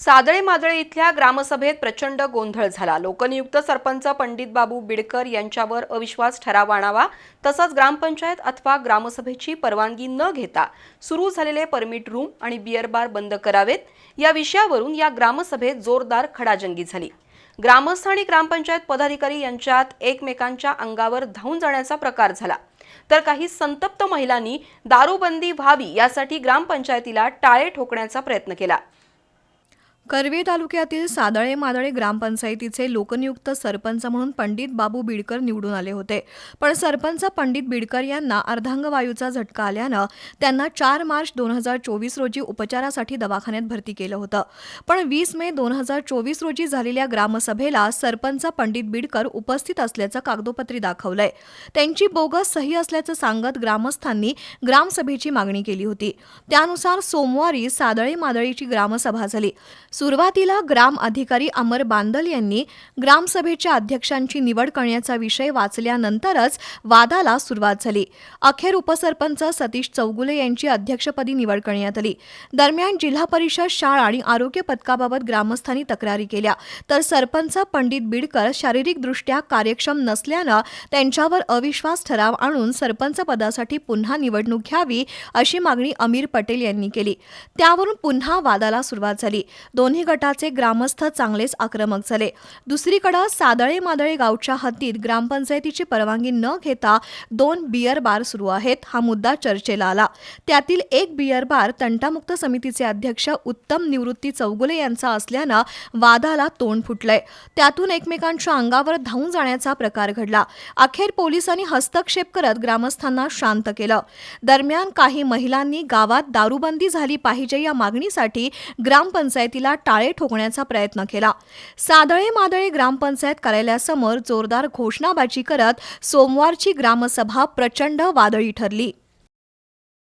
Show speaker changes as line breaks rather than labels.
सादळे मादळे इथल्या ग्रामसभेत प्रचंड गोंधळ झाला. लोकनियुक्त सरपंच पंडित बाबू बिडकर यांच्यावर अविश्वास ठराव आणावा तसंच ग्रामपंचायत अथवा ग्रामसभेची परवानगी न घेता सुरू झालेले परमिट रूम आणि बिअर बार बंद करावेत. या विषयावरून या ग्रामसभेत जोरदार खडाजंगी झाली. ग्रामस्थ आणि ग्रामपंचायत पदाधिकारी यांच्यात एकमेकांच्या अंगावर धावून जाण्याचा प्रकार झाला. तर काही संतप्त महिलांनी दारूबंदी व्हावी यासाठी ग्रामपंचायतीला टाळे ठोकण्याचा प्रयत्न केला.
करवीर तालुक्यातील सादळे मादळे ग्रामपंचायतीचे लोकनियुक्त सरपंच म्हणून पंडित बाबू बिडकर निवडून आले होते. पण सरपंच पंडित बिडकर यांना अर्धांगवायूचा झटका आल्यानं त्यांना चार मार्च दोन हजार चोवीस रोजी उपचारासाठी दवाखान्यात भरती केलं होतं. पण वीस मे दोन हजार चोवीस रोजी झालेल्या ग्रामसभेला सरपंच पंडित बिडकर उपस्थित असल्याचं कागदोपत्री दाखवलंय. त्यांची बोगस सही असल्याचं सांगत ग्रामस्थांनी ग्रामसभेची मागणी केली होती. त्यानुसार सोमवारी सादळे मादळीची ग्रामसभा झाली. सुरुवातीला ग्राम अधिकारी अमर बांदल यांनी ग्रामसभेच्या अध्यक्षांची निवड करण्याचा विषय वाचल्यानंतरच वादाला सुरुवात झाली. अखेर उपसरपंच सतीश चौगुले यांची अध्यक्षपदी निवड करण्यात आली. दरम्यान जिल्हा परिषद शाळा आणि आरोग्य पथकाबाबत ग्रामस्थांनी तक्रारी केल्या. तर सरपंच पंडित बिडकर शारीरिकदृष्ट्या कार्यक्षम नसल्यानं त्यांच्यावर अविश्वास ठराव आणून सरपंच पदासाठी पुन्हा निवडणूक घ्यावी अशी मागणी अमीर पटेल यांनी केली. त्यावरून पुन्हा वादाला सुरुवात झाली. दोन्ही गटाचे ग्रामस्थ चांगलेच आक्रमक झाले. दुसरीकडे सादळे मादळे गावच्या हद्दीत ग्रामपंचायतीची परवानगी न घेता दोन बियर बार सुरू आहेत हा मुद्दा चर्चेला आला. त्यातील एक बियर बार तंटामुक्त समितीचे अध्यक्ष उत्तम निवृत्ती चौगुले यांचा असल्यानं वादाला तोंड फुटलंय. त्यातून एकमेकांच्या अंगावर धावून जाण्याचा प्रकार घडला. अखेर पोलिसांनी हस्तक्षेप करत ग्रामस्थांना शांत केलं. दरम्यान काही महिलांनी गावात दारूबंदी झाली पाहिजे या मागणीसाठी ग्रामपंचायतीला टाळे ठोकण्याचा प्रयत्न केला. सादळे मादळे ग्रामपंचायत कार्यालयासमोर जोरदार घोषणाबाजी करत सोमवारची ग्रामसभा प्रचंड वादळी ठरली.